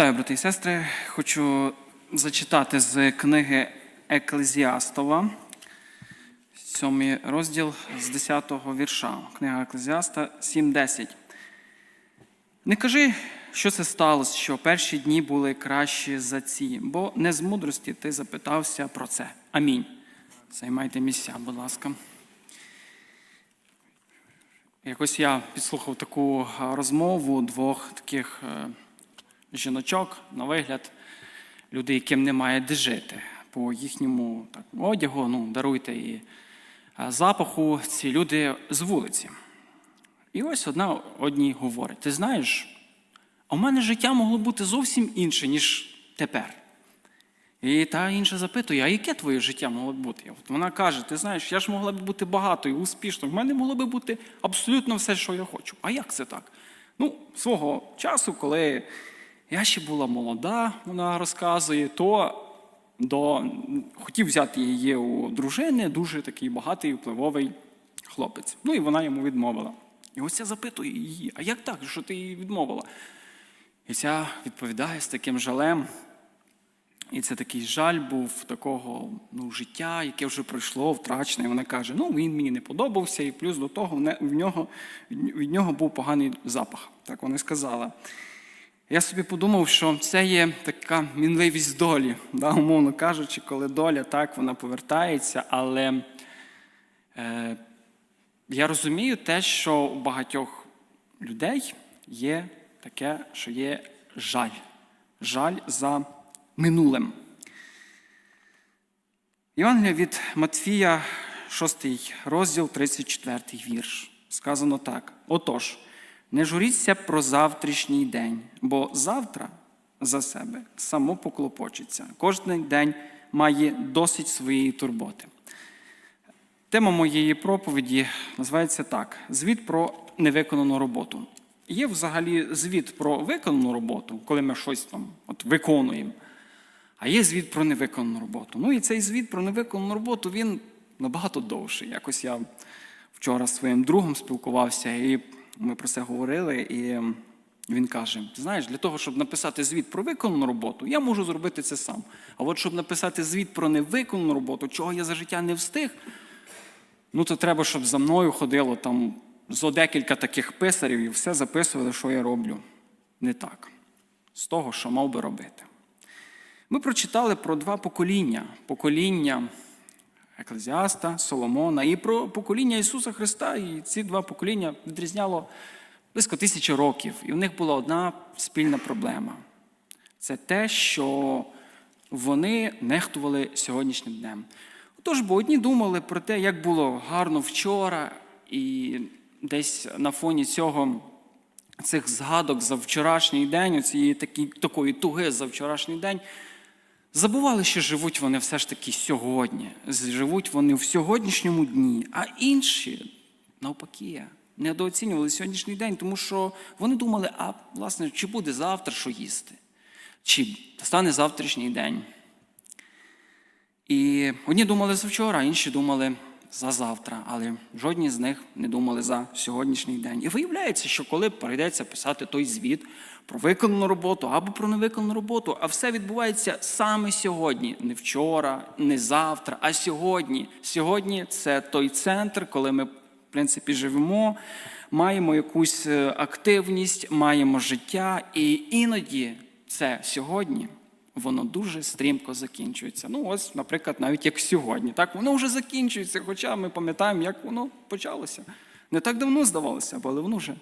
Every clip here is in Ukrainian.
Вітаю, брати і сестри. Хочу зачитати з книги Еклезіастова, сьомий розділ з 10-го вірша. Книга Еклезіаста 7.10. Не кажи, що це сталося, що перші дні були кращі за ці, бо не з мудрості ти запитався про це. Амінь. Займайте місця, будь ласка. Якось я підслухав таку розмову двох таких е, жіночок, на вигляд, люди, яким немає де жити. По їхньому так, одягу, ну, даруйте і запаху, ці люди з вулиці. І ось одна одній говорить: ти знаєш, у мене життя могло бути зовсім інше, ніж тепер. І та інша запитує, а яке твоє життя могло б бути? От вона каже: ти знаєш, я ж могла б бути багатою, успішною, в мене могло б бути абсолютно все, що я хочу. А як це так? Ну, свого часу, коли я ще була молода, вона розказує, то до... хотів взяти її у дружини дуже такий багатий, впливовий хлопець. Ну і вона йому відмовила. І ось я запитую її, а як так, що ти її відмовила? І ця відповідає з таким жалем. І це такий жаль був такого ну, життя, яке вже пройшло, втрачене. І вона каже: ну він мені не подобався, і плюс до того в нього, від нього був поганий запах. Так вона сказала. Я собі подумав, що це є така мінливість долі, да, умовно кажучи, коли доля так вона повертається, але е, я розумію те, що у багатьох людей є таке, що є жаль. Жаль за минулим. Євангелія від Матфія, 6 розділ, 34 вірш. Сказано так: Отож, не журіться про завтрашній день, бо завтра за себе само поклопочеться. Кожен день має досить своєї турботи. Тема моєї проповіді називається так: звіт про невиконану роботу. Є взагалі звіт про виконану роботу, коли ми щось там от виконуємо. А є звіт про невиконану роботу. Ну і цей звіт про невиконану роботу він набагато довший. Якось я вчора з своїм другом спілкувався, і ми про це говорили. І він каже: знаєш, для того, щоб написати звіт про виконану роботу, я можу зробити це сам. А от щоб написати звіт про невиконану роботу, чого я за життя не встиг, ну то треба, щоб за мною ходило там зо декілька таких писарів і все записували, що я роблю. Не так. З того, що мав би робити. Ми прочитали про два покоління: покоління Еклезіаста, Соломона і про покоління Ісуса Христа. І ці два покоління відрізняло близько тисячі років. І в них була одна спільна проблема. Це те, що вони нехтували сьогоднішнім днем. Отож, бо одні думали про те, як було гарно вчора, і десь на фоні цього цих згадок за вчорашній день, цієї такої туги за вчорашній день, забували, що живуть вони все ж таки сьогодні. Живуть вони в сьогоднішньому дні, а інші, навпаки, недооцінювали сьогоднішній день, тому що вони думали, а власне, чи буде завтра що їсти, чи стане завтрашній день. І одні думали за вчора, інші думали за завтра, але жодні з них не думали за сьогоднішній день. І виявляється, що коли прийдеться писати той звіт про виконану роботу або про невиконану роботу, а все відбувається саме сьогодні, не вчора, не завтра, а сьогодні. Сьогодні це той центр, коли ми, в принципі, живемо, маємо якусь е, активність, маємо життя, і іноді це сьогодні воно дуже стрімко закінчується. Ну, ось, наприклад, навіть як сьогодні. Так, воно вже закінчується, хоча ми пам'ятаємо, як воно почалося. Не так давно здавалося, але воно вже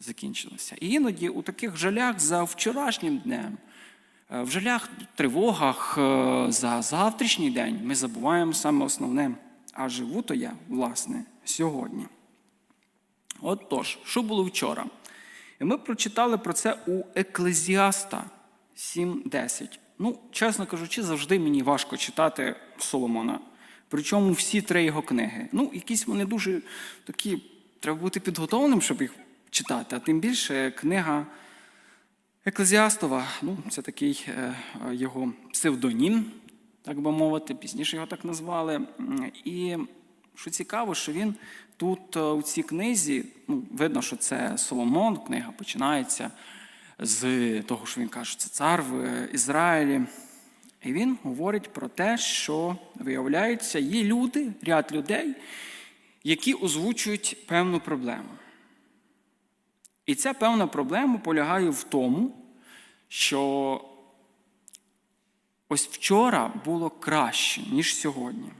закінчилося. І іноді у таких жалях за вчорашнім днем, е, в жалях, тривогах е, за завтрашній день ми забуваємо саме основне. А живу то я, власне, сьогодні. Отож, що було вчора? І ми прочитали про це у Еклезіаста 7.10. Ну, чесно кажучи, завжди мені важко читати Соломона. Причому всі три його книги. Ну, якісь вони дуже такі, треба бути підготовленим, щоб їх читати. А тим більше книга Еклезіастова, ну, це такий е, його псевдонім, так би мовити, пізніше його так назвали. І що цікаво, що він тут е, у цій книзі, ну, видно, що це Соломон, книга починається з того, що він каже, це цар в Ізраїлі. І він говорить про те, що виявляється, є люди, ряд людей, які озвучують певну проблему. І ця певна проблема полягає в тому, що ось вчора було краще, ніж сьогодні.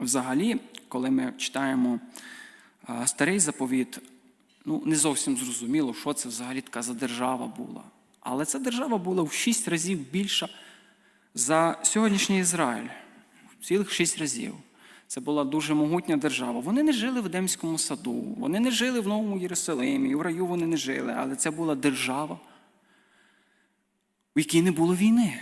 Взагалі, коли ми читаємо старий заповіт, ну не зовсім зрозуміло, що це взагалі така за держава була. Але ця держава була в шість разів більша за сьогоднішній Ізраїль. Цілих шість разів. Це була дуже могутня держава. Вони не жили в Едемському саду, вони не жили в Новому Єрусалимі, в раю вони не жили, але це була держава, в якій не було війни.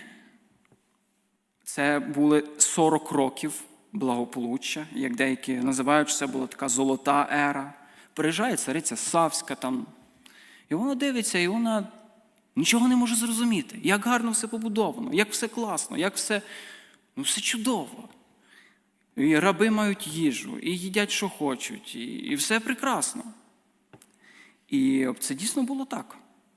Це були 40 років благополуччя, як деякі називають, це була така золота ера. Приїжджає цариця Савська там, і вона дивиться, і вона нічого не може зрозуміти, як гарно все побудовано, як все класно, як все, ну, все чудово. І раби мають їжу, і їдять, що хочуть, і, і все прекрасно. І це дійсно було так.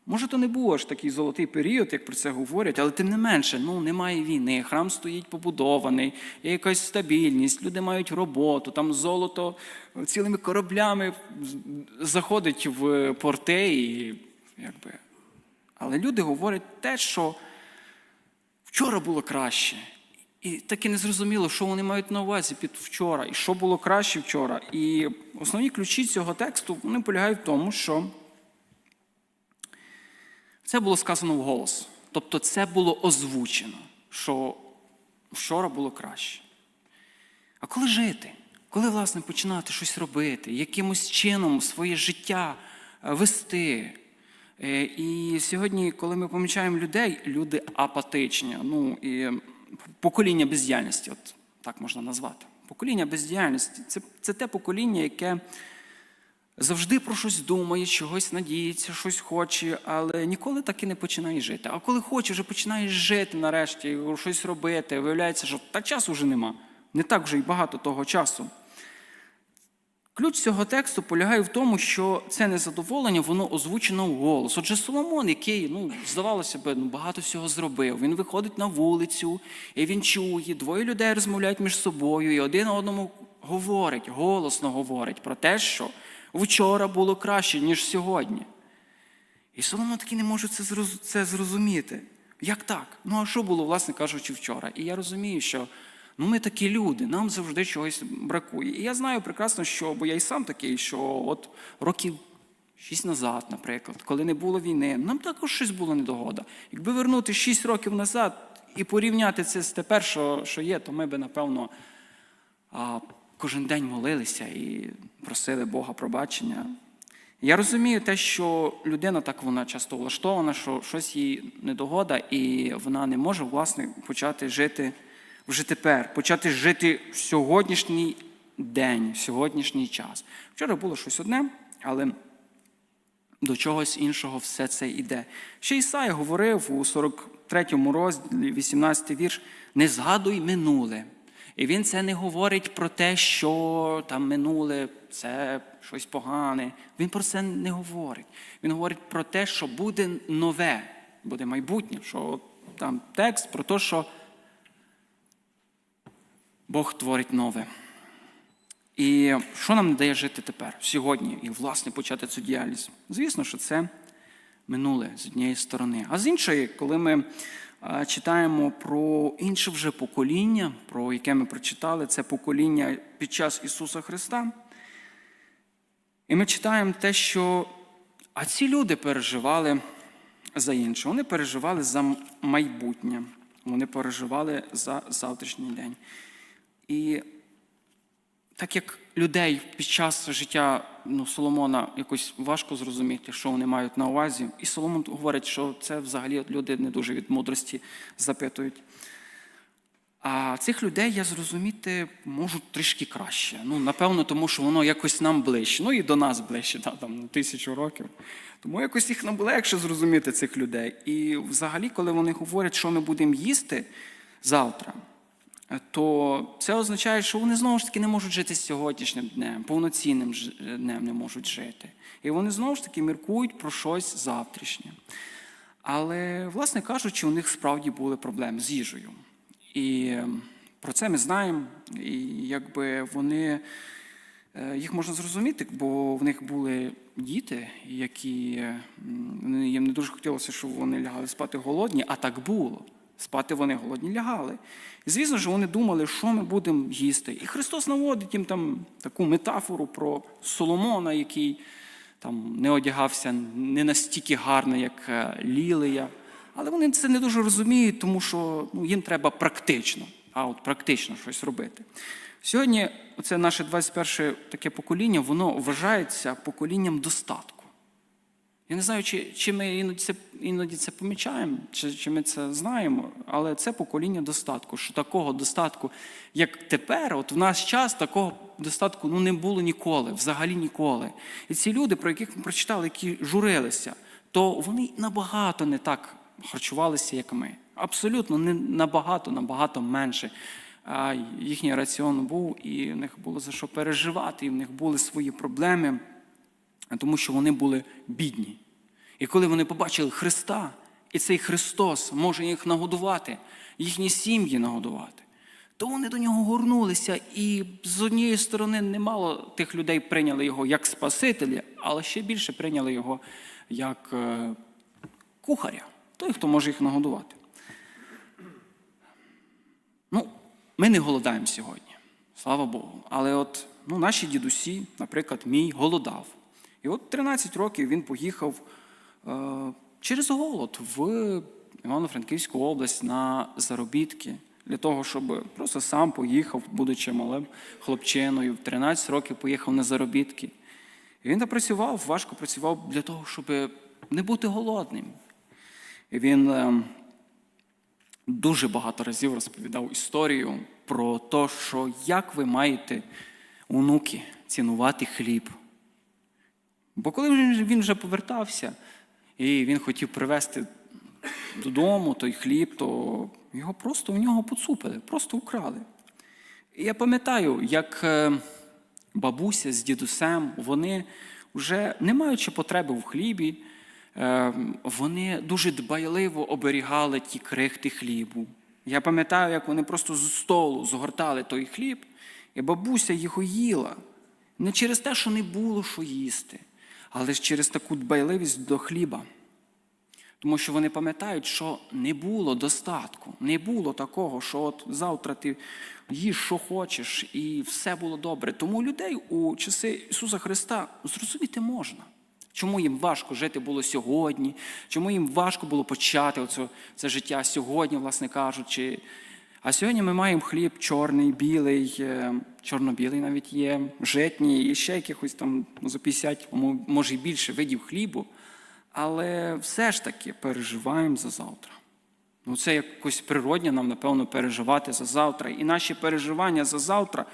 Може, то не був аж такий золотий період, як про це говорять, але тим не менше, ну немає війни, храм стоїть побудований, є якась стабільність, люди мають роботу, там золото цілими кораблями заходить в порти. І, якби. Але люди говорять те, що вчора було краще. І так і не зрозуміло, що вони мають на увазі під вчора, і що було краще вчора. І основні ключі цього тексту вони полягають в тому, що це було сказано вголос. Тобто це було озвучено, що вчора було краще. А коли жити? Коли, власне, починати щось робити, якимось чином своє життя е, вести? Е, І сьогодні, коли ми помічаємо людей, люди апатичні. Ну, і покоління бездіяльності, от так можна назвати. Покоління бездіяльності це, це те покоління, яке завжди про щось думає, чогось надіється, щось хоче, але ніколи так і не починає жити. А коли хоче, вже починає жити нарешті, щось робити. Виявляється, що та часу вже нема. Не так вже й багато того часу. Ключ цього тексту полягає в тому, що це незадоволення, воно озвучено в голос. Отже, Соломон, який, ну, здавалося б, ну, багато всього зробив. Він виходить на вулицю, і він чує, двоє людей розмовляють між собою, і один одному говорить, голосно говорить про те, що вчора було краще, ніж сьогодні. І Соломон таки не може це зрозуміти. Як так? Ну а що було, власне кажучи, вчора? І я розумію, що ну, ми такі люди, нам завжди чогось бракує. І я знаю прекрасно, що, бо я і сам такий, що от років шість назад, наприклад, коли не було війни, нам також щось було недогода. Якби вернути шість років назад і порівняти це з тепер, що, що є, то ми би, напевно, кожен день молилися і просили Бога пробачення. Я розумію те, що людина так вона часто влаштована, що щось їй недогода, і вона не може, власне, почати жити вже тепер, почати жити в сьогоднішній день, в сьогоднішній час. Вчора було щось одне, але до чогось іншого все це йде. Ще Ісая говорив у 43 розділі, 18 вірш, не згадуй минуле. І він це не говорить про те, що там минуле це щось погане. Він про це не говорить. Він говорить про те, що буде нове, буде майбутнє, що там текст про те, що Бог творить нове. І що нам дає жити тепер, сьогодні, і, власне, почати цю діяльність? Звісно, що це минуле з однієї сторони. А з іншої, коли ми читаємо про інше вже покоління, про яке ми прочитали, це покоління під час Ісуса Христа. І ми читаємо те, що а ці люди переживали за інше. Вони переживали за майбутнє, вони переживали за завтрашній день. І так як людей під час життя ну, Соломона якось важко зрозуміти, що вони мають на увазі, і Соломон говорить, що це взагалі люди не дуже від мудрості запитують. А цих людей я зрозуміти можу трішки краще. Ну, напевно, тому що воно якось нам ближче. Ну і до нас ближче, да, там, тисячу років. Тому якось їх нам легше зрозуміти цих людей. І взагалі, коли вони говорять, що ми будемо їсти завтра, то це означає, що вони знову ж таки не можуть жити сьогоднішнім днем, повноцінним ж- днем не можуть жити. І вони знову ж таки міркують про щось завтрашнє. Але, власне кажучи, у них справді були проблеми з їжею. І ем, про це ми знаємо. І якби вони е, їх можна зрозуміти, бо в них були діти, які їм не дуже хотілося, щоб вони лягали спати голодні, а так було. Спати вони голодні лягали. І звісно ж, вони думали, що ми будемо їсти. І Христос наводить їм там таку метафору про Соломона, який там не одягався не настільки гарно, як е, Лілия. Але вони це не дуже розуміють, тому що ну, їм треба практично, а от практично щось робити. Сьогодні це наше 21 таке покоління, воно вважається поколінням достатку. Я не знаю, чи, чи ми іноді це, іноді це помічаємо, чи, чи ми це знаємо, але це покоління достатку. Що такого достатку, як тепер, от в наш час такого достатку ну, не було ніколи, взагалі ніколи. І ці люди, про яких ми прочитали, які журилися, то вони набагато не так харчувалися, як ми. Абсолютно не набагато, набагато менше. А їхній раціон був, і в них було за що переживати, і в них були свої проблеми тому що вони були бідні. І коли вони побачили Христа, і цей Христос може їх нагодувати, їхні сім'ї нагодувати, то вони до нього горнулися, і з однієї сторони немало тих людей прийняли його як Спасителя, але ще більше прийняли його як е, кухаря, той, хто може їх нагодувати. Ну, ми не голодаємо сьогодні, слава Богу. Але от ну, наші дідусі, наприклад, мій голодав. І от 13 років він поїхав е, через голод в Івано-Франківську область на заробітки для того, щоб просто сам поїхав, будучи малим хлопчиною, в 13 років поїхав на заробітки. І він працював, важко працював для того, щоб не бути голодним. І він е, дуже багато разів розповідав історію про те, що як ви маєте, онуки, цінувати хліб. Бо коли він вже повертався, і він хотів привезти додому той хліб, то його просто у нього поцупили, просто украли. І я пам'ятаю, як е, бабуся з дідусем, вони вже не маючи потреби в хлібі, е, вони дуже дбайливо оберігали ті крихти хлібу. Я пам'ятаю, як вони просто з столу згортали той хліб, і бабуся його їла. Не через те, що не було що їсти, але ж через таку дбайливість до хліба. Тому що вони пам'ятають, що не було достатку, не було такого, що от завтра ти їж, що хочеш, і все було добре. Тому людей у часи Ісуса Христа зрозуміти можна. Чому їм важко жити було сьогодні, чому їм важко було почати оце, це життя сьогодні, власне кажучи. А сьогодні ми маємо хліб чорний, білий, е, чорно-білий навіть є, житній, і ще якихось там ну, за 50, може і більше видів хлібу. Але все ж таки переживаємо за завтра. Ну, це якось природне нам, напевно, переживати за завтра. І наші переживання за завтра,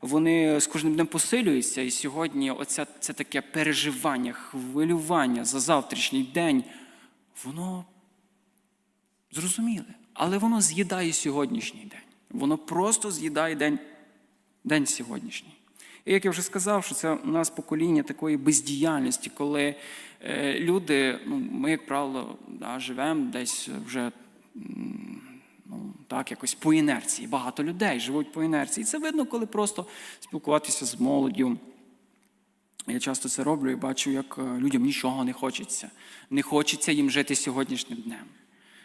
вони з кожним днем посилюються. І сьогодні оця, це таке переживання, хвилювання за завтрашній день, воно зрозуміле. Але воно з'їдає сьогоднішній день. Воно просто з'їдає день, день сьогоднішній. І як я вже сказав, що це у нас покоління такої бездіяльності, коли е, люди, ну, ми, як правило, да, живемо десь вже ну, так, якось по інерції. Багато людей живуть по інерції. І це видно, коли просто спілкуватися з молоддю. Я часто це роблю і бачу, як е, людям нічого не хочеться. Не хочеться їм жити сьогоднішнім днем.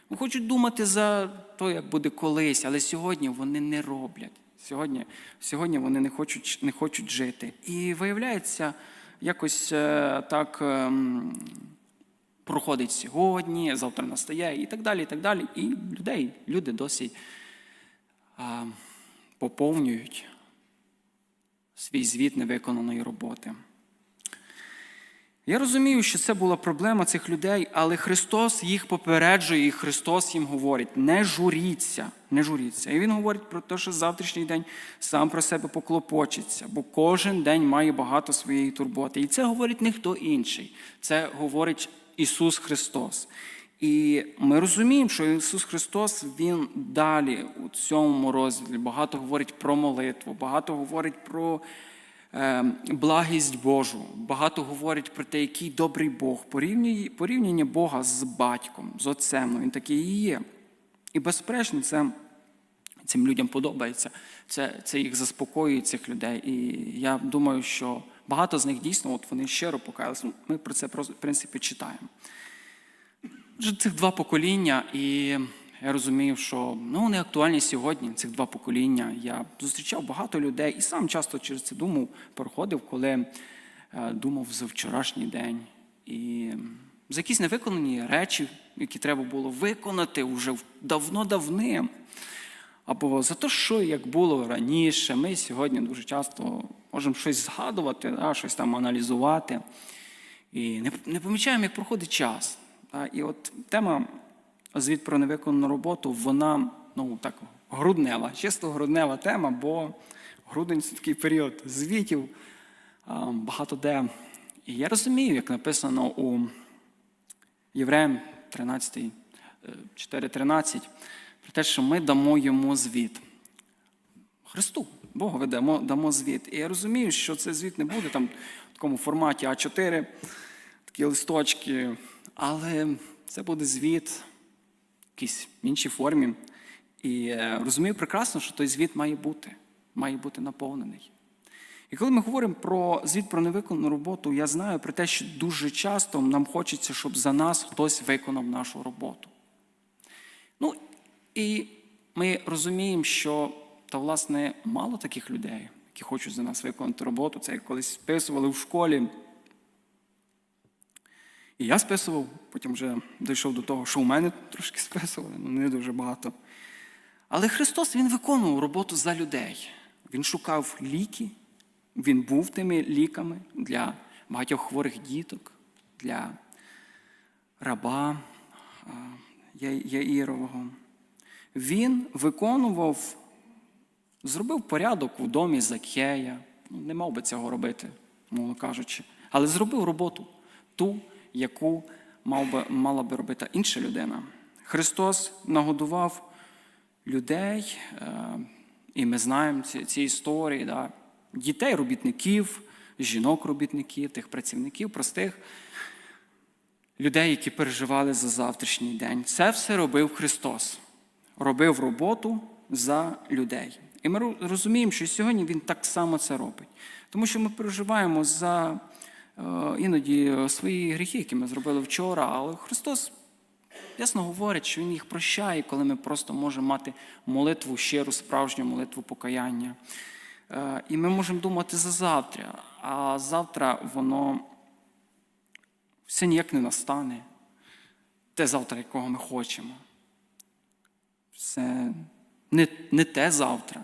Вони хочуть думати за те, як буде колись, але сьогодні вони не роблять. Сьогодні, сьогодні вони не хочуть, не хочуть жити. І виявляється, якось е, так ем, проходить сьогодні, завтра настає і так далі. І так далі. І людей, люди досі а, поповнюють свій звіт невиконаної роботи. Я розумію, що це була проблема цих людей, але Христос їх попереджує, і Христос їм говорить: не журіться, не журіться. І Він говорить про те, що завтрашній день сам про себе поклопочеться, бо кожен день має багато своєї турботи. І це говорить не хто інший, це говорить Ісус Христос. І ми розуміємо, що Ісус Христос Він далі у цьому розділі багато говорить про молитву, багато говорить про благість Божу, багато говорить про те, який добрий Бог, порівняння Бога з батьком, з отцем. Ну, Він такий і є. І безперечно, це цим людям подобається. Це, це їх заспокоює, цих людей. І я думаю, що багато з них дійсно от вони щиро покаялися. Ну, Ми про це в принципі читаємо. Отже, цих два покоління, і я розумію, що ну, вони актуальні сьогодні, цих два покоління. Я зустрічав багато людей і сам часто через це думав, проходив, коли е, думав за вчорашній день. І за якісь невиконані речі, які треба було виконати вже давно-давним. Або за те, що як було раніше, ми сьогодні дуже часто можемо щось згадувати, да, щось там аналізувати. І не, не помічаємо, як проходить час. Да. І от тема звіт про невиконану роботу, вона ну, так, груднева, чисто груднева тема, бо грудень це такий період звітів, багато де. І я розумію, як написано у Євреям 13, е, 4.13, про те, що ми дамо йому звіт. Христу, Богу дамо, дамо звіт. І я розумію, що цей звіт не буде там в такому форматі А4, такі листочки, але це буде звіт якійсь іншій формі. І е, розумію прекрасно, що той звіт має бути, має бути наповнений. І коли ми говоримо про звіт про невиконану роботу, я знаю про те, що дуже часто нам хочеться, щоб за нас хтось виконав нашу роботу. Ну, і ми розуміємо, що та, власне, мало таких людей, які хочуть за нас виконати роботу. Це як колись списували в школі. І я списував, потім вже дійшов до того, що у мене трошки списували, ну не дуже багато. Але Христос Він виконував роботу за людей. Він шукав ліки, він був тими ліками для багатьох хворих діток, для раба а, Яїрового. Він виконував, зробив порядок у домі Закхея. Ну, не мав би цього робити, мовно кажучи, але зробив роботу, ту, яку мав би, мала би робити інша людина. Христос нагодував людей, е, і ми знаємо ці, ці історії, да, дітей, робітників, жінок-робітників, тих працівників, простих людей, які переживали за завтрашній день. Це все робив Христос. Робив роботу за людей. І ми розуміємо, що сьогодні Він так само це робить. Тому що ми переживаємо за іноді е, свої гріхи, які ми зробили вчора, але Христос ясно говорить, що Він їх прощає, коли ми просто можемо мати молитву, щиру, справжню молитву покаяння. Е, І ми можемо думати за завтра, а завтра воно все ніяк не настане. Те завтра, якого ми хочемо. Це не, не те завтра.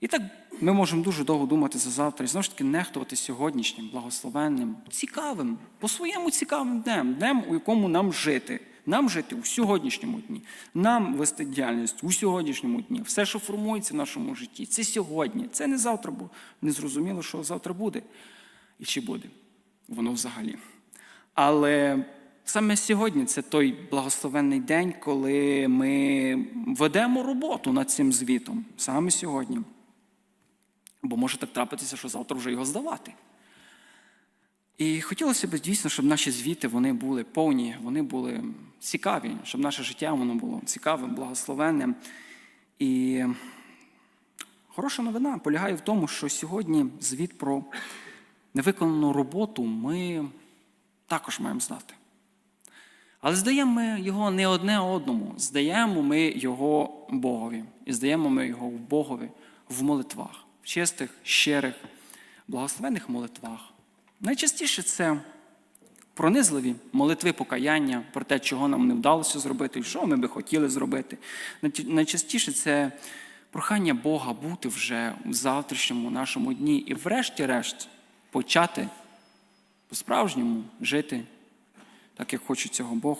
І так ми можемо дуже довго думати за завтра і знову ж таки нехтувати сьогоднішнім, благословенним, цікавим, по-своєму цікавим днем, днем, у якому нам жити. Нам жити у сьогоднішньому дні, нам вести діяльність у сьогоднішньому дні. Все, що формується в нашому житті, це сьогодні. Це не завтра, бо не зрозуміло, що завтра буде і чи буде воно взагалі. Але саме сьогодні це той благословенний день, коли ми ведемо роботу над цим звітом. Саме сьогодні. Бо може так трапитися, що завтра вже його здавати. І хотілося б дійсно, щоб наші звіти вони були повні, вони були цікаві, щоб наше життя воно було цікавим, благословенним. І хороша новина полягає в тому, що сьогодні звіт про невиконану роботу ми також маємо знати. Але здаємо ми його не одне одному, здаємо ми його Богові. І здаємо ми його в Богові в молитвах, в чистих, щирих, благословенних молитвах. Найчастіше це пронизливі молитви покаяння про те, чого нам не вдалося зробити, і що ми би хотіли зробити. Найчастіше це прохання Бога бути вже в завтрашньому нашому дні і, врешті-решт, почати по-справжньому жити так, як хоче цього Бог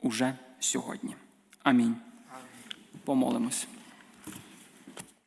уже сьогодні. Амінь. Помолимось.